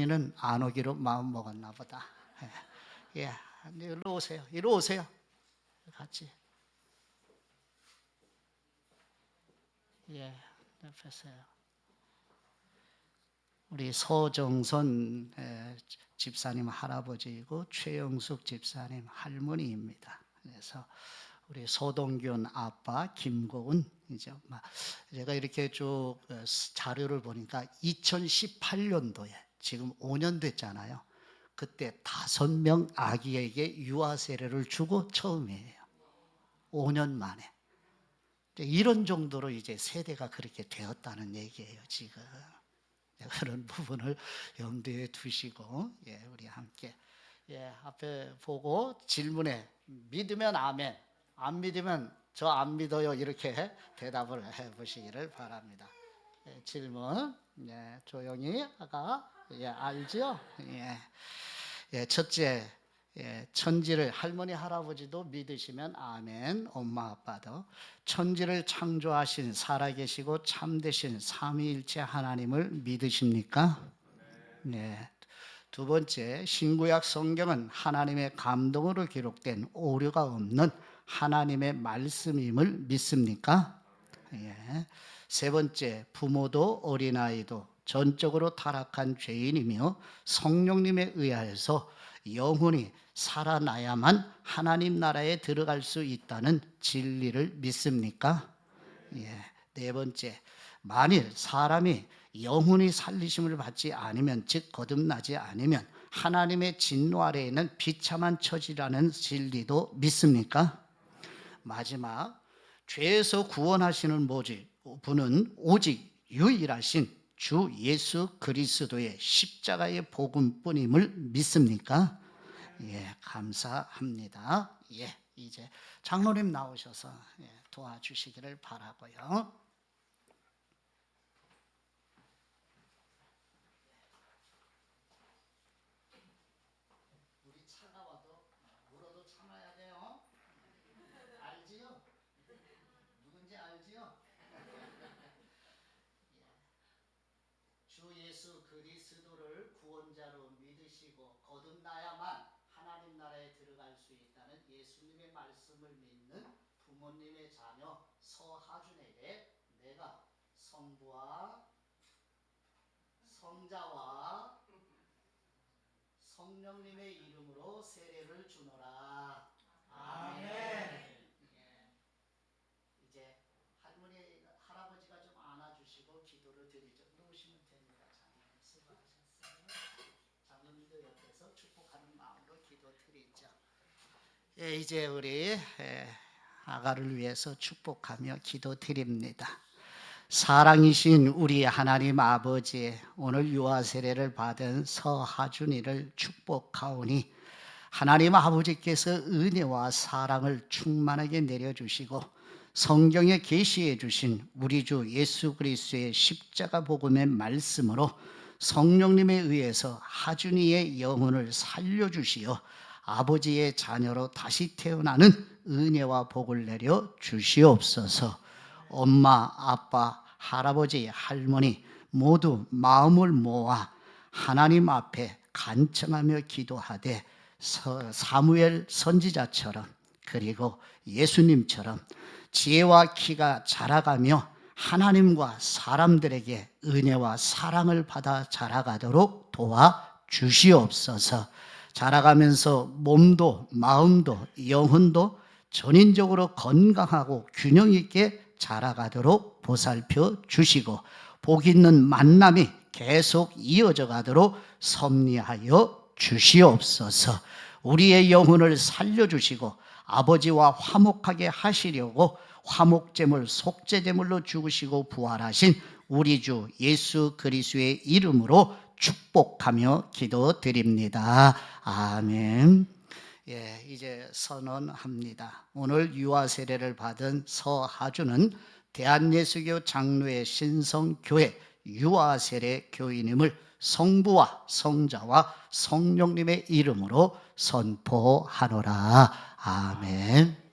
이는 안 오기로 마음 먹었나 보다. 예, 예. 이리로 오세요. 이리로 오세요. 같이. 예, 옆에서요. 우리 서정선 에, 집사님 할아버지이고 최영숙 집사님 할머니입니다. 그래서 우리 소동균 아빠 김고은이죠. 막 제가 이렇게 쭉 어, 자료를 보니까 2018년도에 지금 5년 됐잖아요. 그때 다섯 명 아기에게 유아 세례를 주고 처음이에요. 5년 만에. 이런 정도로 이제 세대가 그렇게 되었다는 얘기예요, 지금. 네, 그런 부분을 염두에 두시고, 예, 우리 함께, 예, 앞에 보고 질문에 믿으면 아멘, 안 믿으면 저 안 믿어요, 이렇게 대답을 해 보시기를 바랍니다. 예, 질문, 예, 조용히 아까, 예, 알죠? 예, 예, 첫째, 예, 천지를 할머니 할아버지도 믿으시면 아멘. 엄마 아빠도 천지를 창조하신 살아계시고 참되신 삼위일체 하나님을 믿으십니까? 네. 두 번째 신구약 성경은 하나님의 감동으로 기록된 오류가 없는 하나님의 말씀임을 믿습니까? 예. 세 번째 부모도 어린아이도 전적으로 타락한 죄인이며 성령님에 의하여서 영혼이 살아나야만 하나님 나라에 들어갈 수 있다는 진리를 믿습니까? 예. 네 번째, 만일 사람이 영혼이 살리심을 받지 않으면 즉 거듭나지 않으면 하나님의 진노 아래에 있는 비참한 처지라는 진리도 믿습니까? 마지막 죄에서 구원하시는 모지 분은 오직 유일하신 주 예수 그리스도의 십자가의 복음뿐임을 믿습니까? 예, 감사합니다. 예, 이제 장로님 나오셔서 예, 도와주시기를 바라고요. 우리 차가워도 물어도 참아야 돼요. 알지요? 누군지 알지요? 주 예수 그리스도를 구원자로 믿으시고 거듭나야만 하나님 나라에 들어갈 수 있다는 예수님의 말씀을 믿는 부모님의 자녀 서하준에게 내가 성부와 성자와 성령님의 이름으로 세례를 주노라. 아멘. 예. 이제 할머니 할아버지가 좀 안아주시고 기도를 드리죠. 누우시면 됩니다. 장로님 수고하셨어요. 장로님도 옆에서 축복하는 마음으로 기도 드리죠. 예, 이제 우리 예, 아가를 위해서 축복하며 기도 드립니다. 사랑이신 우리 하나님 아버지 오늘 유아 세례를 받은 서하준이를 축복하오니 하나님 아버지께서 은혜와 사랑을 충만하게 내려주시고 성경에 계시해 주신 우리 주 예수 그리스도의 십자가 복음의 말씀으로 성령님에 의해서 하준이의 영혼을 살려주시어 아버지의 자녀로 다시 태어나는 은혜와 복을 내려 주시옵소서. 엄마, 아빠, 할아버지, 할머니 모두 마음을 모아 하나님 앞에 간청하며 기도하되 서- 사무엘 선지자처럼 그리고 예수님처럼 지혜와 키가 자라가며 하나님과 사람들에게 은혜와 사랑을 받아 자라가도록 도와 주시옵소서. 자라가면서 몸도 마음도 영혼도 전인적으로 건강하고 균형 있게 자라가도록 보살펴 주시고 복 있는 만남이 계속 이어져 가도록 섭리하여 주시옵소서. 우리의 영혼을 살려 주시고 아버지와 화목하게 하시려고 화목제물 속죄제물로 죽으시고 부활하신 우리 주 예수 그리스도의 이름으로 축복하며 기도드립니다. 아멘. 예, 이제 선언합니다. 오늘 유아 세례를 받은 서하주는 대한예수교 장로의 신성교회 유아 세례 교인임을 성부와 성자와 성령님의 이름으로 선포하노라. 아멘.